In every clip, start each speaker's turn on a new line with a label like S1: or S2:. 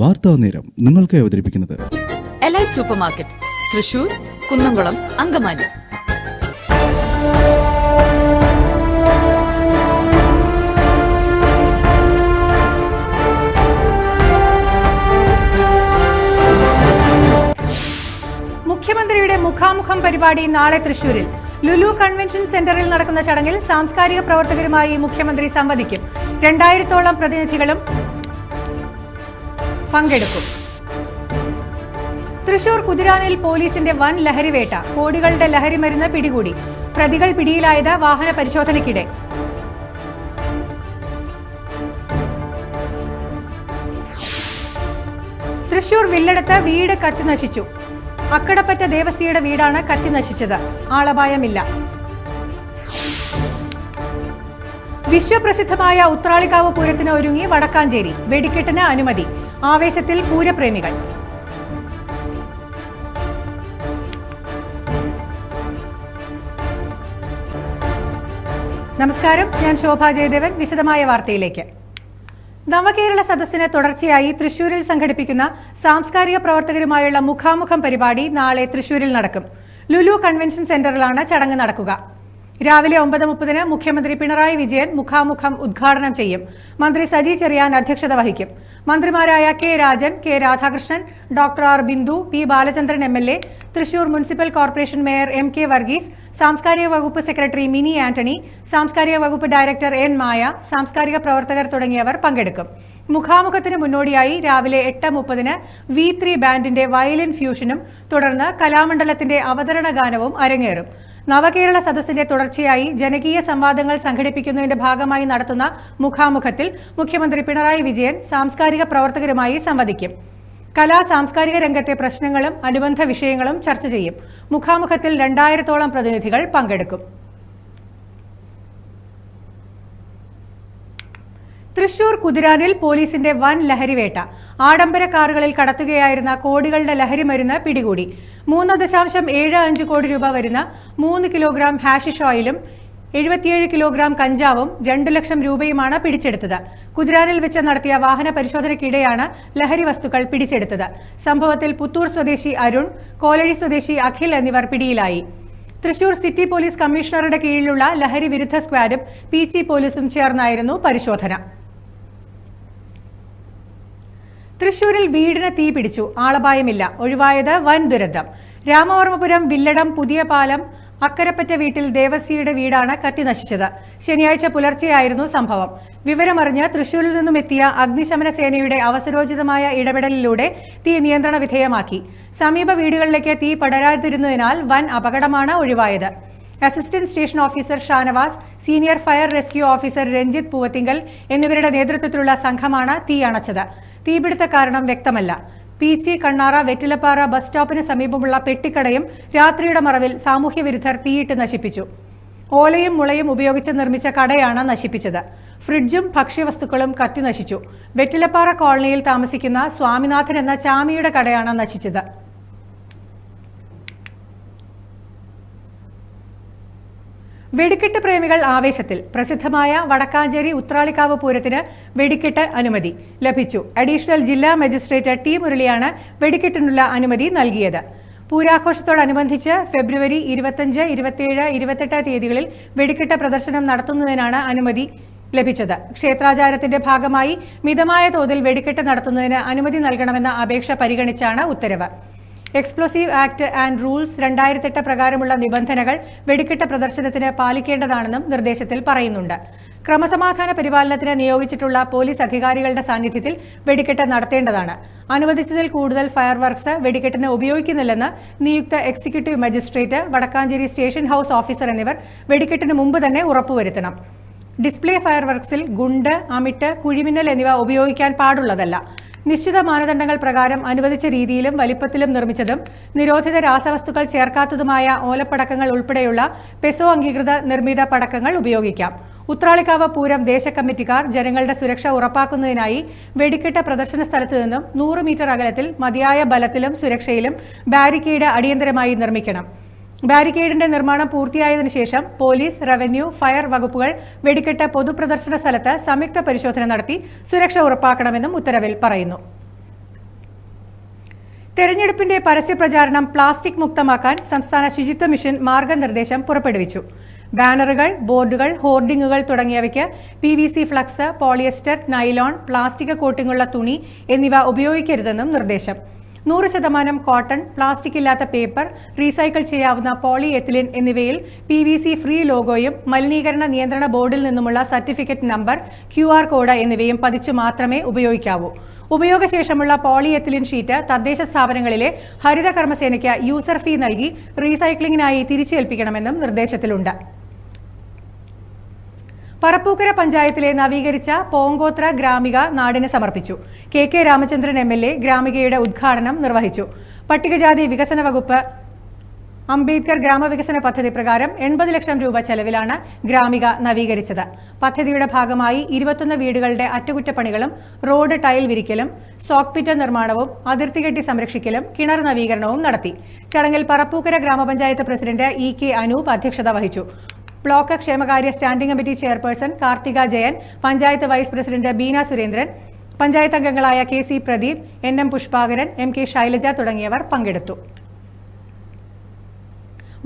S1: വാർത്താ നേരം നിങ്ങൾക്ക് അവതരിപ്പിക്കുന്നത്
S2: elite super market Thrissur Kunnamkulam Angamaly.
S3: മുഖ്യമന്ത്രിയുടെ മുഖാമുഖം പരിപാടി നാളെ തൃശൂരിൽ. ലുലു കൺവെൻഷൻ സെന്ററിൽ നടക്കുന്ന ചടങ്ങിൽ സാംസ്കാരിക പ്രവർത്തകരുമായി മുഖ്യമന്ത്രി സംവദിക്കും. രണ്ടായിരത്തോളം പ്രതിനിധികളും പങ്കെടുക്കും. തൃശൂർ കുതിരാനിൽ പോലീസിന്റെ വൻ ലഹരിവേട്ട. കോടികളുടെ ലഹരി മരുന്ന് പിടികൂടി. പ്രതികൾ പിടിയിലായത് വാഹന പരിശോധനയ്ക്കിടെ. തൃശൂർ വില്ലടത്ത് വീട് കത്തിനശിച്ചു. അക്കടപ്പറ്റ ദേവസിയുടെ വീടാണ് കത്തിനശിച്ചത്. ആളപായമില്ല. വിശ്വപ്രസിദ്ധമായ ഉത്രാളിക്കാവ് പൂരത്തിന് ഒരുങ്ങി വടക്കാഞ്ചേരി. വെടിക്കെട്ടിന് അനുമതി. ആവേശത്തിൽ പൂരപ്രേമികൾ. നമസ്കാരം. ഞാൻ ശോഭാ ജയദേവൻ. വിശദമായ വാർത്തയിലേക്ക്. നവകേരള സദസ്സിന് തുടർച്ചയായി തൃശൂരിൽ സംഘടിപ്പിക്കുന്ന സാംസ്കാരിക പ്രവർത്തകരുമായുള്ള മുഖാമുഖം പരിപാടി നാളെ തൃശൂരിൽ നടക്കും. ലുലു കൺവെൻഷൻ സെന്ററിലാണ് ചടങ്ങ് നടക്കുക. രാവിലെ ഒമ്പത് മുപ്പതിന് മുഖ്യമന്ത്രി പിണറായി വിജയൻ മുഖാമുഖം ഉദ്ഘാടനം ചെയ്യും. മന്ത്രി സജി ചെറിയാൻ അധ്യക്ഷത വഹിക്കും. മന്ത്രിമാരായ K Rajan K Radhakrishnan doctor R Bindu P Balachandran M L A Thrissur municipal corporation mayor M K Varghese സാംസ്കാരിക വകുപ്പ് സെക്രട്ടറി മിനി ആന്റണി സാംസ്കാരിക വകുപ്പ് ഡയറക്ടർ എൻ മായ സാംസ്കാരിക പ്രവർത്തകർ തുടങ്ങിയവർ പങ്കെടുക്കും. മുഖാമുഖത്തിന് മുന്നോടിയായി രാവിലെ എട്ട് മുപ്പതിന് വി ത്രീ ബാൻഡിന്റെ വയലിൻ ഫ്യൂഷനും തുടർന്ന് കലാമണ്ഡലത്തിന്റെ അവതരണ ഗാനവും അരങ്ങേറും. നവകേരള സദസ്സിന്റെ തുടർച്ചയായി ജനകീയ സംവാദങ്ങൾ സംഘടിപ്പിക്കുന്നതിന്റെ ഭാഗമായി നടത്തുന്ന മുഖാമുഖത്തിൽ മുഖ്യമന്ത്രി പിണറായി വിജയൻ സാംസ്കാരിക പ്രവർത്തകരുമായി സംവദിക്കും. കലാ സാംസ്കാരിക രംഗത്തെ പ്രശ്നങ്ങളും അനുബന്ധ വിഷയങ്ങളും ചർച്ച ചെയ്യും. മുഖാമുഖത്തിൽ രണ്ടായിരത്തോളം പ്രതിനിധികൾ പങ്കെടുക്കും. തൃശൂർ കുതിരാനിൽ പോലീസിന്റെ വൻ ലഹരിവേട്ട. ആഡംബര കാറുകളിൽ കടത്തുകയായിരുന്ന കോടികളുടെ ലഹരി മരുന്ന് പിടികൂടി. മൂന്ന് ദശാംശം ഏഴ് അഞ്ച് കോടി രൂപ വരുന്ന മൂന്ന് കിലോഗ്രാം ഹാഷിഷ് ഓയിലും എഴുപത്തിയേഴ് കിലോഗ്രാം കഞ്ചാവും രണ്ടു ലക്ഷം രൂപയുമാണ് പിടിച്ചെടുത്തത്. കുതിരാനിൽ വെച്ച് നടത്തിയ വാഹന പരിശോധനയ്ക്കിടെയാണ് ലഹരി വസ്തുക്കൾ പിടിച്ചെടുത്തത്. സംഭവത്തിൽ പുത്തൂർ സ്വദേശി അരുൺ കോലഴി സ്വദേശി അഖിൽ എന്നിവർ പിടിയിലായി. തൃശൂർ സിറ്റി പോലീസ് കമ്മീഷണറുടെ കീഴിലുള്ള ലഹരി വിരുദ്ധ സ്ക്വാഡും പി ജി പോലീസും ചേർന്നായിരുന്നു പരിശോധന. തൃശൂരിൽ വീടിന് തീ പിടിച്ചു. ആളപായമില്ല. ഒഴിവായത് വൻ ദുരന്തം. രാമവർമ്മപുരം വില്ലടം പുതിയ പാലം അക്കരപ്പറ്റ വീട്ടിൽ ദേവസിയുടെ വീടാണ് കത്തി നശിച്ചത്. ശനിയാഴ്ച പുലർച്ചെയായിരുന്നു സംഭവം. വിവരമറിഞ്ഞ് തൃശൂരിൽ നിന്നും എത്തിയ അഗ്നിശമന സേനയുടെ അവസരോചിതമായ ഇടപെടലിലൂടെ തീ നിയന്ത്രണ വിധേയമാക്കി. സമീപ വീടുകളിലേക്ക് തീ പടരാതിരുന്നതിനാൽ വൻ അപകടമാണ് ഒഴിവായത്. Assistant station officer Shanavas senior fire rescue officer Ranjith Poovathinkal എന്നിവരുടെ നേതൃത്വത്തിലുള്ള സംഘമാണ് തീ അണച്ചത്. തീപിടുത്ത കാരണം വ്യക്തമല്ല. പീച്ചി കണ്ണാറ വെറ്റിലപ്പാറ ബസ് സ്റ്റോപ്പിന് സമീപമുള്ള പെട്ടിക്കടയും രാത്രിയുടെ മറവിൽ സാമൂഹ്യ വിരുദ്ധർ തീയിട്ട് നശിപ്പിച്ചു. ഓലയും മുളയും ഉപയോഗിച്ച് നിർമ്മിച്ച കടയാണ് നശിപ്പിച്ചത്. ഫ്രിഡ്ജും ഭക്ഷ്യവസ്തുക്കളും കത്തി നശിച്ചു. വെറ്റിലപ്പാറ കോളനിയിൽ താമസിക്കുന്ന സ്വാമിനാഥൻ എന്ന ചാമിയുടെ കടയാണ് നശിച്ചത്. വെടിക്കെട്ട് പ്രേമികൾ ആവേശത്തിൽ പ്രസിദ്ധമായ വടക്കാഞ്ചേരി ഉത്രാളിക്കാവ് പൂരത്തിന് വെടിക്കെട്ട് അനുമതി ലഭിച്ചു. അഡീഷണൽ ജില്ലാ മജിസ്ട്രേറ്റ് ടി മുരളിയാണ് വെടിക്കെട്ടിനുള്ള അനുമതി നൽകിയത്. പൂരാഘോഷത്തോടനുബന്ധിച്ച് ഫെബ്രുവരി ഇരുപത്തഞ്ച് ഇരുപത്തിയേഴ് ഇരുപത്തെട്ട് തീയതികളിൽ വെടിക്കെട്ട് പ്രദർശനം നടത്തുന്നതിനാണ് അനുമതി ലഭിച്ചത്. ക്ഷേത്രാചാരത്തിന്റെ ഭാഗമായി മിതമായ തോതിൽ വെടിക്കെട്ട് നടത്തുന്നതിന് അനുമതി നൽകണമെന്ന അപേക്ഷ പരിഗണിച്ചാണ് ഉത്തരവ്. എക്സ്പ്ലോസീവ് ആക്ട് ആൻഡ് റൂൾസ് രണ്ടായിരത്തെട്ട് പ്രകാരമുള്ള നിബന്ധനകൾ വെടിക്കെട്ട പ്രദർശനത്തിന് പാലിക്കേണ്ടതാണെന്നും നിർദ്ദേശത്തിൽ പറയുന്നുണ്ട്. ക്രമസമാധാന പരിപാലനത്തിന് നിയോഗിച്ചിട്ടുള്ള പോലീസ് അധികാരികളുടെ സാന്നിധ്യത്തിൽ വെടിക്കെട്ട് നടത്തേണ്ടതാണ്. അനുവദിച്ചതിൽ കൂടുതൽ ഫയർ വർക്ക്സ് വെടിക്കെട്ടിന് ഉപയോഗിക്കുന്നില്ലെന്ന് നിയുക്ത executive magistrate Wadakkanchery station house officer എന്നിവർ വെടിക്കെട്ടിന് മുമ്പ് തന്നെ ഉറപ്പുവരുത്തണം. ഡിസ്പ്ലേ ഫയർ വർക്ക്സിൽ ഗുണ്ട് അമിട്ട് കുഴിമിന്നൽ എന്നിവ ഉപയോഗിക്കാൻ പാടുള്ളതല്ല. നിശ്ചിത മാനദണ്ഡങ്ങൾ പ്രകാരം അനുവദിച്ച രീതിയിലും വലിപ്പത്തിലും നിർമ്മിച്ചതും നിരോധിത രാസവസ്തുക്കൾ ചേർക്കാത്തതുമായ ഓലപ്പടക്കങ്ങൾ ഉൾപ്പെടെയുള്ള പെസോ അംഗീകൃത നിർമ്മിത പടക്കങ്ങൾ ഉപയോഗിക്കാം. ഉത്രാളിക്കാവ് പൂരം ദേശകമ്മിറ്റിക്കാർ ജനങ്ങളുടെ സുരക്ഷ ഉറപ്പാക്കുന്നതിനായി വെടിക്കെട്ട പ്രദർശന സ്ഥലത്ത് നിന്നും നൂറ് മീറ്റർ അകലത്തിൽ മതിയായ ബലത്തിലും സുരക്ഷയിലും ബാരിക്കേഡ് അടിയന്തരമായി നിർമ്മിക്കണം. ബാരിക്കേഡിന്റെ നിർമ്മാണം പൂർത്തിയായതിനു ശേഷം പോലീസ് റവന്യൂ ഫയർ വകുപ്പുകൾ വെടിക്കെട്ട് പൊതുപ്രദർശന സ്ഥലത്ത് സംയുക്ത പരിശോധന നടത്തി സുരക്ഷ ഉറപ്പാക്കണമെന്നും ഉത്തരവിൽ പറയുന്നു. തെരഞ്ഞെടുപ്പിന്റെ പരസ്യ പ്രചാരണം പ്ലാസ്റ്റിക് മുക്തമാക്കാൻ സംസ്ഥാന ശുചിത്വ മിഷൻ മാർഗനിർദ്ദേശം പുറപ്പെടുവിച്ചു. ബാനറുകൾ ബോർഡുകൾ ഹോർഡിംഗുകൾ തുടങ്ങിയവയ്ക്ക് P V C flex polyester nylon plastic കോട്ടിങ്ങുള്ള തുണി എന്നിവ ഉപയോഗിക്കരുതെന്നും നിർദ്ദേശം. നൂറ് ശതമാനം കോട്ടൺ പ്ലാസ്റ്റിക് ഇല്ലാത്ത പേപ്പർ റീസൈക്കിൾ ചെയ്യാവുന്ന പോളി എത്തിലിൻ എന്നിവയിൽ പി വി സി ഫ്രീ ലോഗോയും മലിനീകരണ നിയന്ത്രണ ബോർഡിൽ നിന്നുമുള്ള certificate number Q R code എന്നിവയും പതിച്ചു മാത്രമേ ഉപയോഗിക്കാവൂ. ഉപയോഗശേഷമുള്ള പോളി എത്തിലിൻ ഷീറ്റ് തദ്ദേശ സ്ഥാപനങ്ങളിലെ ഹരിത കർമ്മസേനയ്ക്ക് യൂസർ ഫീ നൽകി റീസൈക്ലിംഗിനായി തിരിച്ചേൽപ്പിക്കണമെന്നും നിർദ്ദേശത്തിലുണ്ട്. പറപ്പൂക്കര പഞ്ചായത്തിലെ നവീകരിച്ച പോങ്കോത്ര ഗ്രാമിക നാടിന് സമർപ്പിച്ചു. K K Ramachandran M L A ഗ്രാമികയുടെ ഉദ്ഘാടനം നിർവഹിച്ചു. പട്ടികജാതി വികസന വകുപ്പ് അംബേദ്കർ ഗ്രാമവികസന പദ്ധതി പ്രകാരം എൺപത് ലക്ഷം രൂപ ചെലവിലാണ് ഗ്രാമിക നവീകരിച്ചത്. പദ്ധതിയുടെ ഭാഗമായി ഇരുപത്തൊന്ന് വീടുകളുടെ അറ്റകുറ്റപ്പണികളും റോഡ് ടൈൽ വിരിക്കലും സോക്പിറ്റ നിർമ്മാണവും അതിർത്തി കെട്ടി സംരക്ഷിക്കലും കിണർ നവീകരണവും നടത്തി. ചടങ്ങിൽ പറപ്പൂക്കര ഗ്രാമപഞ്ചായത്ത് പ്രസിഡന്റ് ഇ കെ അനൂപ് അധ്യക്ഷത വഹിച്ചു. ബ്ലോക്ക് ക്ഷേമകാര്യ standing committee chairperson Karthika Jayan panchayat vice president Beena Surendran panchayat അംഗങ്ങളായ K C Pradeep N M Pushpakaran M K Shailaja തുടങ്ങിയവർ പങ്കെടുത്തു.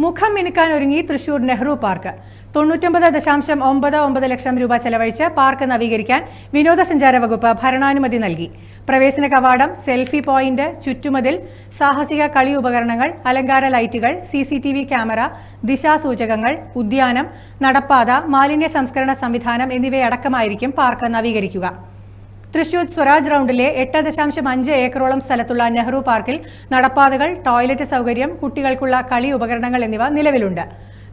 S3: മുഖം മിനുക്കാൻ ഒരുങ്ങി തൃശൂർ നെഹ്റു പാർക്ക്. തൊണ്ണൂറ്റൊമ്പത് ദശാംശം ഒമ്പത് ഒമ്പത് ലക്ഷം രൂപ ചെലവഴിച്ച് പാർക്ക് നവീകരിക്കാൻ വിനോദസഞ്ചാര വകുപ്പ് ഭരണാനുമതി നൽകി. പ്രവേശന കവാടം സെൽഫി പോയിന്റ് ചുറ്റുമതിൽ സാഹസിക കളി ഉപകരണങ്ങൾ അലങ്കാര ലൈറ്റുകൾ സി ക്യാമറ ദിശാസൂചകങ്ങൾ ഉദ്യാനം നടപ്പാത മാലിന്യ സംസ്കരണ സംവിധാനം എന്നിവയടക്കമായിരിക്കും പാർക്ക് നവീകരിക്കുക. തൃശൂർ സ്വരാജ് റൌണ്ടിലെ എട്ട് ദശാംശം അഞ്ച് ഏക്കറോളം സ്ഥലത്തുള്ള നെഹ്റു പാർക്കിൽ നടപ്പാതകൾ ടോയ്ലറ്റ് സൗകര്യം കുട്ടികൾക്കുള്ള കളി ഉപകരണങ്ങൾ എന്നിവ നിലവിലുണ്ട്.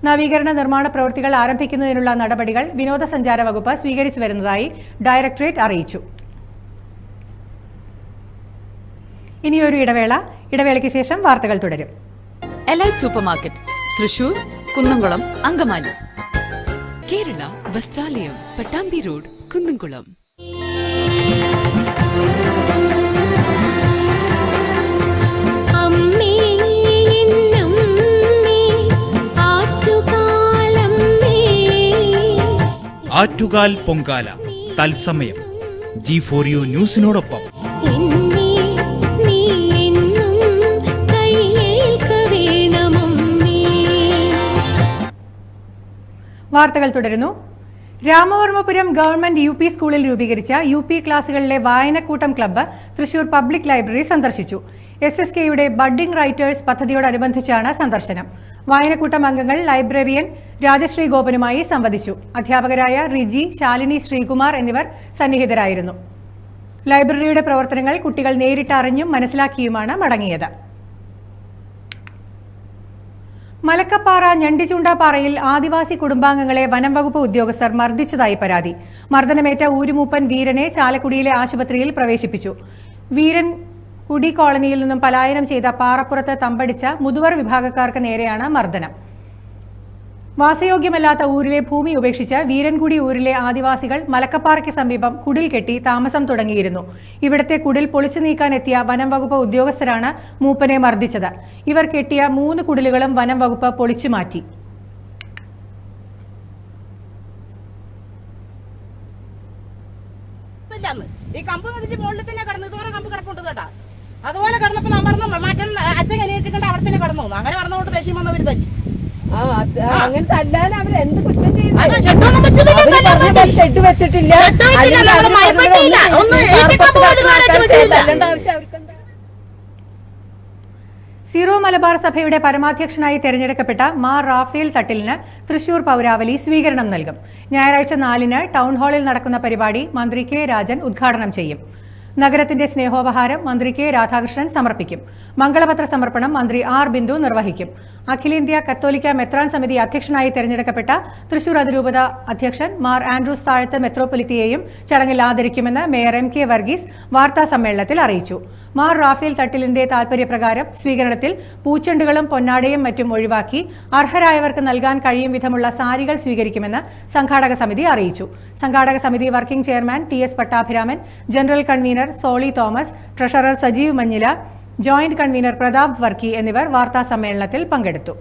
S3: നവീകരണ നിർമ്മാണ പ്രവൃത്തികൾ ആരംഭിക്കുന്നതിനുള്ള നടപടികൾ വിനോദസഞ്ചാര വകുപ്പ് സ്വീകരിച്ചു വരുന്നതായി ഡയറക്ടറേറ്റ് അറിയിച്ചു. ഇനിയൊരു ഇടവേള. ഇടവേളയ്ക്ക് ശേഷം വാർത്തകൾ തുടരും.
S2: Elite super market Thrissur Kunnamkulam Angamaly.
S4: Kerala Vasthralayam Pattambi road Kunnamkulam.
S5: Attukal Pongala. തത്സമയം. ജി ഫോർ യു ന്യൂസിനോടൊപ്പം.
S3: വാർത്തകൾ തുടരുന്നു. രാമവർമ്മപുരം ഗവൺമെന്റ് യു പി സ്കൂളിൽ രൂപീകരിച്ച യു പി ക്ലാസുകളിലെ വായനക്കൂട്ടം ക്ലബ്ബ് തൃശൂർ പബ്ലിക് ലൈബ്രറി സന്ദർശിച്ചു. എസ് എസ് കെയുടെ ബഡ്ഡിംഗ് റൈറ്റേഴ്സ് പദ്ധതിയോടനുബന്ധിച്ചാണ് സന്ദർശനം. വായനക്കൂട്ടം അംഗങ്ങൾ ലൈബ്രറിയൻ രാജശ്രീ ഗോപനുമായി സംവദിച്ചു. അധ്യാപകരായ റിജി ശാലിനി ശ്രീകുമാർ എന്നിവർ സന്നിഹിതരായിരുന്നു. ലൈബ്രറിയുടെ പ്രവർത്തനങ്ങൾ കുട്ടികൾ നേരിട്ടറിഞ്ഞും മനസ്സിലാക്കിയുമാണ് മടങ്ങിയത്. മലക്കപ്പാറ ഞണ്ടിചൂണ്ടാപ്പാറയിൽ ആദിവാസി കുടുംബാംഗങ്ങളെ വനം വകുപ്പ് ഉദ്യോഗസ്ഥർ മർദ്ദിച്ചതായി പരാതി. മർദ്ദനമേറ്റ ഊരുമൂപ്പൻ വീരനെ ചാലക്കുടിയിലെ ആശുപത്രിയിൽ പ്രവേശിപ്പിച്ചു. വീരൻ കുടി കോളനിയിൽ നിന്നും പലായനം ചെയ്ത പാറപ്പുറത്ത് തമ്പടിച്ച മുതുവർ വിഭാഗക്കാർക്ക് നേരെയാണ് മർദ്ദനം. വാസയോഗ്യമല്ലാത്ത ഊരിലെ ഭൂമി ഉപേക്ഷിച്ച് വീരൻകുടി ഊരിലെ ആദിവാസികൾ മലക്കപ്പാറയ്ക്ക് സമീപം കുടിൽ കെട്ടി താമസം തുടങ്ങിയിരുന്നു. ഇവിടത്തെ കുടിൽ പൊളിച്ചു നീക്കാനെത്തിയ വനം വകുപ്പ് ഉദ്യോഗസ്ഥരാണ് മൂപ്പനെ മർദ്ദിച്ചത്. ഇവർ കെട്ടിയ മൂന്ന് കുടിലുകളും വനം വകുപ്പ് പൊളിച്ചു മാറ്റി.
S6: ഈ തന്നെ കമ്പ് അതുപോലെ കിടന്നപ്പോ ഞാൻ പറഞ്ഞു മറ്റേ അച്ഛൻ കനിയിട്ടിട്ടുണ്ട് അവിടെ തന്നെ കിടന്നു. അങ്ങനെ പറഞ്ഞുകൊണ്ട് ദേഷ്യം
S7: വന്നവർ തന്നെ. അങ്ങനെ തല്ലാൻ അവർ എന്ത് കുറ്റം. ഷെഡ് വെച്ചിട്ടില്ല.
S3: സീറോ മലബാർ സഭയുടെ പരമാധ്യക്ഷനായി തെരഞ്ഞെടുക്കപ്പെട്ട മാർ റാഫേൽ തട്ടിലിന് തൃശൂർ പൗരാവലി സ്വീകരണം നൽകും. ഞായറാഴ്ച നാലിന് ടൗൺ ഹാളിൽ നടക്കുന്ന പരിപാടി മന്ത്രി കെ രാജൻ ഉദ്ഘാടനം ചെയ്യും. നഗരത്തിന്റെ സ്നേഹോപഹാരം മന്ത്രി കെ രാധാകൃഷ്ണൻ സമർപ്പിക്കും. മംഗളപത്ര സമർപ്പണം മന്ത്രി ആർ ബിന്ദു നിർവഹിക്കും. അഖിലേന്ത്യാ കത്തോലിക്ക മെത്രാൻ സമിതി അധ്യക്ഷനായി തെരഞ്ഞെടുക്കപ്പെട്ട തൃശൂർ അതിരൂപത അധ്യക്ഷൻ മാർ ആൻഡ്രൂസ് താഴത്ത് മെത്രോപൊലിറ്റിയെയും ചടങ്ങിൽ ആദരിക്കുമെന്ന് മേയർ എം കെ വർഗീസ് വാർത്താ സമ്മേളനത്തിൽ അറിയിച്ചു. മാർ റാഫേൽ തട്ടിലിന്റെ താൽപര്യപ്രകാരം സ്വീകരണത്തിൽ പൂച്ചെണ്ടുകളും പൊന്നാടയും മറ്റും ഒഴിവാക്കി അർഹരായവർക്ക് നൽകാൻ കഴിയും വിധമുള്ള സാരികൾ സ്വീകരിക്കുമെന്ന് സംഘാടക സമിതി അറിയിച്ചു. സംഘാടക സമിതി working chairman T S Pattabhiraman general convener Soli Thomas treasurer Sajeev Manjila joint convener Prathap Varkey എന്നിവർ വാർത്താ സമ്മേളനത്തിൽ പങ്കെടുത്തു.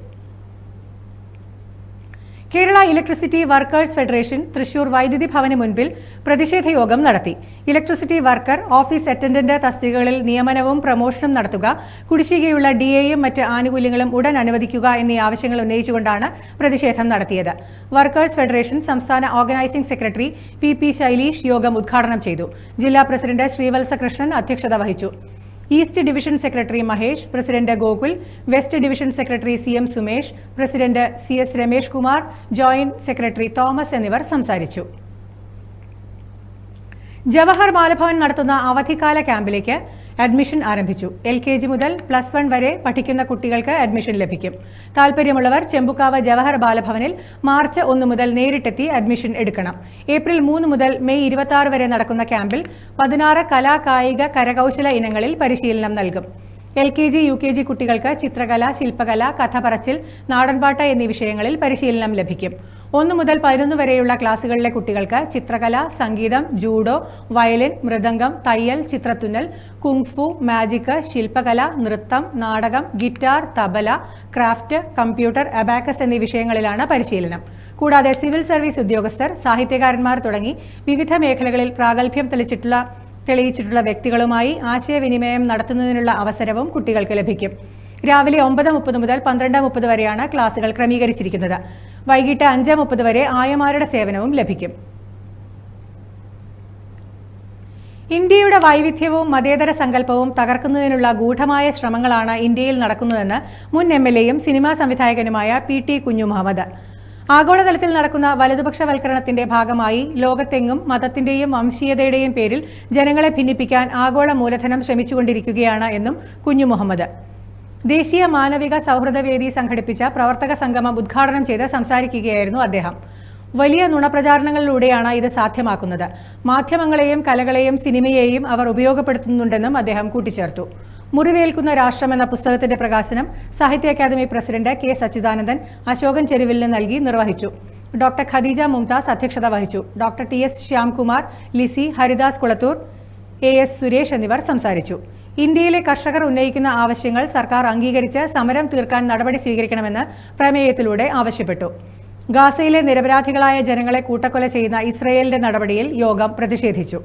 S3: Kerala electricity workers federation Thrissur വൈദ്യുതി ഭവന് മുൻപിൽ പ്രതിഷേധ യോഗം നടത്തി. ഇലക്ട്രിസിറ്റി വർക്കർ ഓഫീസ് അറ്റൻഡന്റ് തസ്തികകളിൽ നിയമനവും പ്രമോഷനും നടത്തുക കുടിശ്ശികയുള്ള ഡിഎയും മറ്റ് ആനുകൂല്യങ്ങളും ഉടൻ അനുവദിക്കുക എന്നീ ആവശ്യങ്ങൾ ഉന്നയിച്ചുകൊണ്ടാണ് പ്രതിഷേധം നടത്തിയത്. വർക്കേഴ്സ് ഫെഡറേഷൻ സംസ്ഥാന organising secretary P P Shailesh യോഗം ഉദ്ഘാടനം ചെയ്തു. ജില്ലാ പ്രസിഡന്റ് ശ്രീവത്സകൃഷ്ണൻ അധ്യക്ഷത വഹിച്ചു. East division secretary Mahesh president Gokul west division secretary C M Sumesh president C S Ramesh Kumar joint secretary Thomas എന്നിവർ സംസാരിച്ചു. ജവഹർ ബാലഭവൻ നടത്തുന്ന അവധിക്കാല ക്യാമ്പിലേക്ക് അഡ്മിഷൻ ആരംഭിച്ചു. എൽ കെ ജി മുതൽ പ്ലസ് വൺ വരെ പഠിക്കുന്ന കുട്ടികൾക്ക് അഡ്മിഷൻ ലഭിക്കും. താൽപര്യമുള്ളവർ ചെമ്പുക്കാവ് ജവഹർ ബാലഭവനിൽ മാർച്ച് ഒന്ന് മുതൽ നേരിട്ടെത്തി അഡ്മിഷൻ എടുക്കണം. ഏപ്രിൽ മൂന്ന് മുതൽ മെയ് ഇരുപത്തി വരെ നടക്കുന്ന ക്യാമ്പിൽ പതിനാറ് കലാ കായിക കരകൗശല ഇനങ്ങളിൽ പരിശീലനം നൽകും. L K G U K G കുട്ടികൾക്ക് ചിത്രകല ശില്പകല കഥ പറച്ചിൽ നാടൻപാട്ട് എന്നീ വിഷയങ്ങളിൽ പരിശീലനം ലഭിക്കും. ഒന്നു മുതൽ പതിനൊന്ന് വരെയുള്ള ക്ലാസുകളിലെ കുട്ടികൾക്ക് ചിത്രകല സംഗീതം ജൂഡോ വയലിൻ മൃദംഗം തയ്യൽ ചിത്രത്തുന്നൽ കുങ്ഫു മാജിക് ശില്പകല നൃത്തം നാടകം guitar tabla craft computer abacus എന്നീ വിഷയങ്ങളിലാണ് പരിശീലനം. കൂടാതെ സിവിൽ സർവീസ് ഉദ്യോഗസ്ഥർ സാഹിത്യകാരന്മാർ തുടങ്ങി വിവിധ മേഖലകളിൽ പ്രാഗൽഭ്യം തെളിച്ചിട്ടുള്ള തെളിയിച്ചിട്ടുള്ള വ്യക്തികളുമായി ആശയവിനിമയം നടത്തുന്നതിനുള്ള അവസരവും കുട്ടികൾക്ക് ലഭിക്കും. രാവിലെ ഒമ്പത് മുപ്പത് മുതൽ പന്ത്രണ്ട് മുപ്പത് വരെയാണ് ക്ലാസുകൾ ക്രമീകരിച്ചിരിക്കുന്നത്. വൈകിട്ട് അഞ്ച് മുപ്പത് വരെ ആയമാരുടെ സേവനവും ലഭിക്കും. ഇന്ത്യയുടെ വൈവിധ്യവും മതേതര സങ്കല്പവും തകർക്കുന്നതിനുള്ള ഗൂഢമായ ശ്രമങ്ങളാണ് ഇന്ത്യയിൽ നടക്കുന്നതെന്ന് മുൻ എം എൽ എയും സിനിമാ സംവിധായകനുമായ പി ടി കുഞ്ഞു മുഹമ്മദ് ആഗോളതലത്തിൽ നടക്കുന്ന വലതുപക്ഷവൽക്കരണത്തിന്റെ ഭാഗമായി ലോകത്തെങ്ങും മതത്തിന്റെയും വംശീയതയുടെയും പേരിൽ ജനങ്ങളെ ഭിന്നിപ്പിക്കാൻ ആഗോള മൂലധനം ശ്രമിച്ചുകൊണ്ടിരിക്കുകയാണ് എന്നും കുഞ്ഞു മുഹമ്മദ്. ദേശീയ മാനവിക സൗഹൃദ വേദി സംഘടിപ്പിച്ച പ്രവർത്തക സംഗമം ഉദ്ഘാടനം ചെയ്ത് സംസാരിക്കുകയായിരുന്നു അദ്ദേഹം. വലിയ നുണപ്രചാരണങ്ങളിലൂടെയാണ് ഇത് സാധ്യമാക്കുന്നത്. മാധ്യമങ്ങളെയും കലകളെയും സിനിമയെയും അവർ ഉപയോഗപ്പെടുത്തുന്നുണ്ടെന്നും അദ്ദേഹം കൂട്ടിച്ചേർത്തു. മുറിവേൽക്കുന്ന രാഷ്ട്രം എന്ന പുസ്തകത്തിന്റെ പ്രകാശനം സാഹിത്യ academy president K Sachidanandan Ashokan ചെരുവിലിന് നൽകി നിർവഹിച്ചു. ഡോക്ടർ ഖദീജ മുംതാസ് അധ്യക്ഷത വഹിച്ചു. Doctor T S Shyamkumar Lissy Haridas Kulathoor A S Suresh എന്നിവർ സംസാരിച്ചു. ഇന്ത്യയിലെ കർഷകർ ഉന്നയിക്കുന്ന ആവശ്യങ്ങൾ സർക്കാർ അംഗീകരിച്ച് സമരം തീർക്കാൻ നടപടി സ്വീകരിക്കണമെന്ന് പ്രമേയത്തിലൂടെ ആവശ്യപ്പെട്ടു. ഗാസയിലെ നിരപരാധികളായ ജനങ്ങളെ കൂട്ടക്കൊല ചെയ്യുന്ന ഇസ്രയേലിന്റെ നടപടിയിൽ യോഗം പ്രതിഷേധിച്ചു.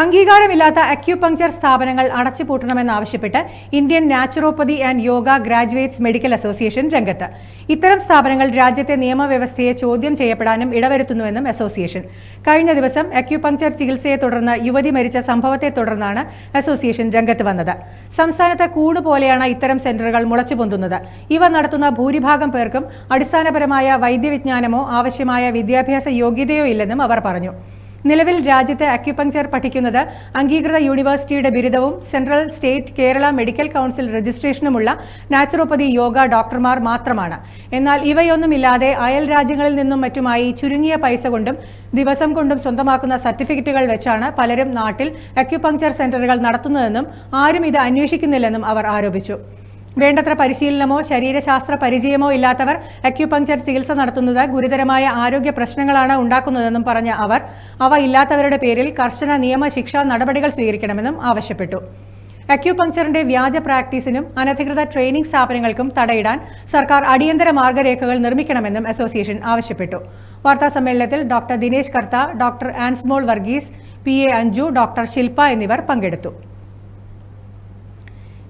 S3: അംഗീകാരമില്ലാത്ത അക്യുപങ്ചർ സ്ഥാപനങ്ങൾ അടച്ചുപൂട്ടണമെന്നാവശ്യപ്പെട്ട് Indian naturopathy and yoga graduates medical association രംഗത്ത്. ഇത്തരം സ്ഥാപനങ്ങൾ രാജ്യത്തെ നിയമവ്യവസ്ഥയെ ചോദ്യം ചെയ്യപ്പെടാനും ഇടവരുത്തുന്നുവെന്നും അസോസിയേഷൻ. കഴിഞ്ഞ ദിവസം അക്യുപങ്ചർ ചികിത്സയെ തുടർന്ന് യുവതി മരിച്ച സംഭവത്തെ തുടർന്നാണ് അസോസിയേഷൻ രംഗത്ത് വന്നത്. സംസ്ഥാനത്ത് കൂണ് പോലെയാണ് ഇത്തരം സെന്ററുകൾ മുളച്ചുപൊന്തുന്നത്. ഇവ നടത്തുന്ന ഭൂരിഭാഗം പേർക്കും അടിസ്ഥാനപരമായ വൈദ്യവിജ്ഞാനമോ ആവശ്യമായ വിദ്യാഭ്യാസ യോഗ്യതയോ ഇല്ലെന്നും അവർ പറഞ്ഞു. നിലവിൽ രാജ്യത്ത് അക്യുപങ്ചർ പഠിക്കുന്നത് അംഗീകൃത യൂണിവേഴ്സിറ്റിയുടെ ബിരുദവും central state Kerala medical council രജിസ്ട്രേഷനുമുള്ള naturopathy yoga ഡോക്ടർമാർ മാത്രമാണ്. എന്നാൽ ഇവയൊന്നുമില്ലാതെ അയൽ രാജ്യങ്ങളിൽ നിന്നും മറ്റുമായി ചുരുങ്ങിയ പൈസ കൊണ്ടും ദിവസം കൊണ്ടും സ്വന്തമാക്കുന്ന സർട്ടിഫിക്കറ്റുകൾ വെച്ചാണ് പലരും നാട്ടിൽ അക്യുപങ്ചർ സെന്ററുകൾ നടത്തുന്നതെന്നും ആരും ഇത് അന്വേഷിക്കുന്നില്ലെന്നും അവർ ആരോപിച്ചു. വേണ്ടത്ര പരിശീലനമോ ശരീരശാസ്ത്ര പരിചയമോ ഇല്ലാത്തവർ അക്യുപങ്ചർ ചികിത്സ നടത്തുന്നത് ഗുരുതരമായ ആരോഗ്യ പ്രശ്നങ്ങളാണ് ഉണ്ടാക്കുന്നതെന്നും പറഞ്ഞ അവർ അവ ഇല്ലാത്തവരുടെ പേരിൽ കർശന നിയമ ശിക്ഷാ നടപടികൾ സ്വീകരിക്കണമെന്നും ആവശ്യപ്പെട്ടു. അക്യുപങ്ചറിന്റെ വ്യാജ പ്രാക്ടീസിനും അനധികൃത ട്രെയിനിംഗ് സ്ഥാപനങ്ങൾക്കും തടയിടാൻ സർക്കാർ അടിയന്തര മാർഗരേഖകൾ നിർമ്മിക്കണമെന്നും അസോസിയേഷൻ ആവശ്യപ്പെട്ടു. വാർത്താ സമ്മേളനത്തിൽ doctor Dinesh Kartha doctor Ansmol Varghese P A Anju doctor Shilpa എന്നിവർ പങ്കെടുത്തു.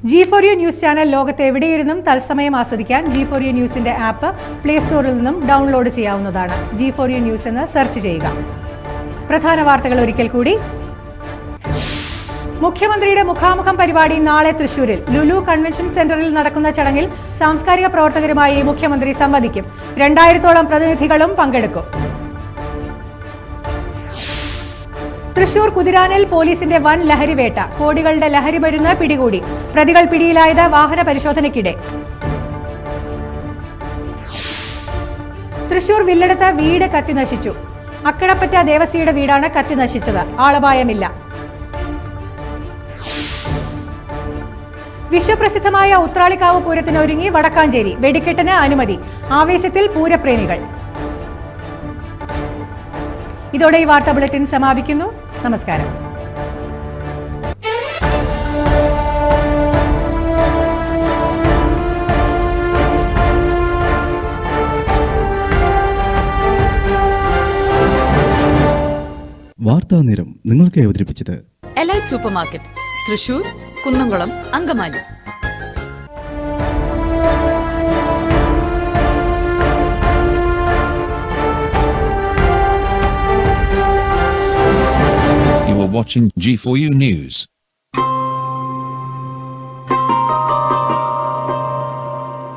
S3: G four U news channel ലോകത്ത് എവിടെയിരുന്നും തത്സമയം ആസ്വദിക്കാൻ ജി ഫോർ യു ന്യൂസിന്റെ ആപ്പ് പ്ലേ സ്റ്റോറിൽ നിന്നും ഡൗൺലോഡ് ചെയ്യാവുന്നതാണ്. ജി ഫോർ യു ന്യൂസ് എന്ന് സെർച്ച് ചെയ്യുക. പ്രധാന വാർത്തകൾ ഒരിക്കൽ കൂടി. മുഖ്യമന്ത്രിയുടെ മുഖാമുഖം പരിപാടി നാളെ തൃശൂരിൽ. ലുലു കൺവെൻഷൻ സെന്ററിൽ നടക്കുന്ന ചടങ്ങിൽ സാംസ്കാരിക പ്രവർത്തകരുമായി മുഖ്യമന്ത്രി സംവദിക്കും. രണ്ടായിരത്തോളം പ്രതിനിധികളും പങ്കെടുക്കും. തൃശൂർ കുതിരാനിൽ പോലീസിന്റെ വൻ ലഹരിവേട്ട കോടികളുടെ ലഹരി മരുന്ന് പിടികൂടി. പ്രതികൾ പിടിയിലായത് വാഹന പരിശോധനയ്ക്കിടെ. തൃശൂർ വില്ലടത്ത് വീട് കത്തി നശിച്ചു. അക്കടപ്പറ്റ ദേവസിയുടെ വീടാണ് കത്തി നശിച്ചത്. ആളപായമില്ല. വിശ്വപ്രസിദ്ധമായ ഉത്രാളിക്കാവ് പൂരത്തിന് ഒരുങ്ങി വടക്കാഞ്ചേരി. വെടിക്കെട്ടിന് അനുമതി. ആവേശത്തിൽ പൂരപ്രേമികൾ. ഇതോടെ ഈ വാർത്താ ബുള്ളറ്റിൻ സമാപിക്കുന്നു. നമസ്കാരം.
S1: വാർത്താ നേരം നിങ്ങൾക്ക് അവതരിപ്പിച്ചത്
S2: elite supermarket Thrissur Kunnamkulam Angamaly.
S8: Watching G4U News.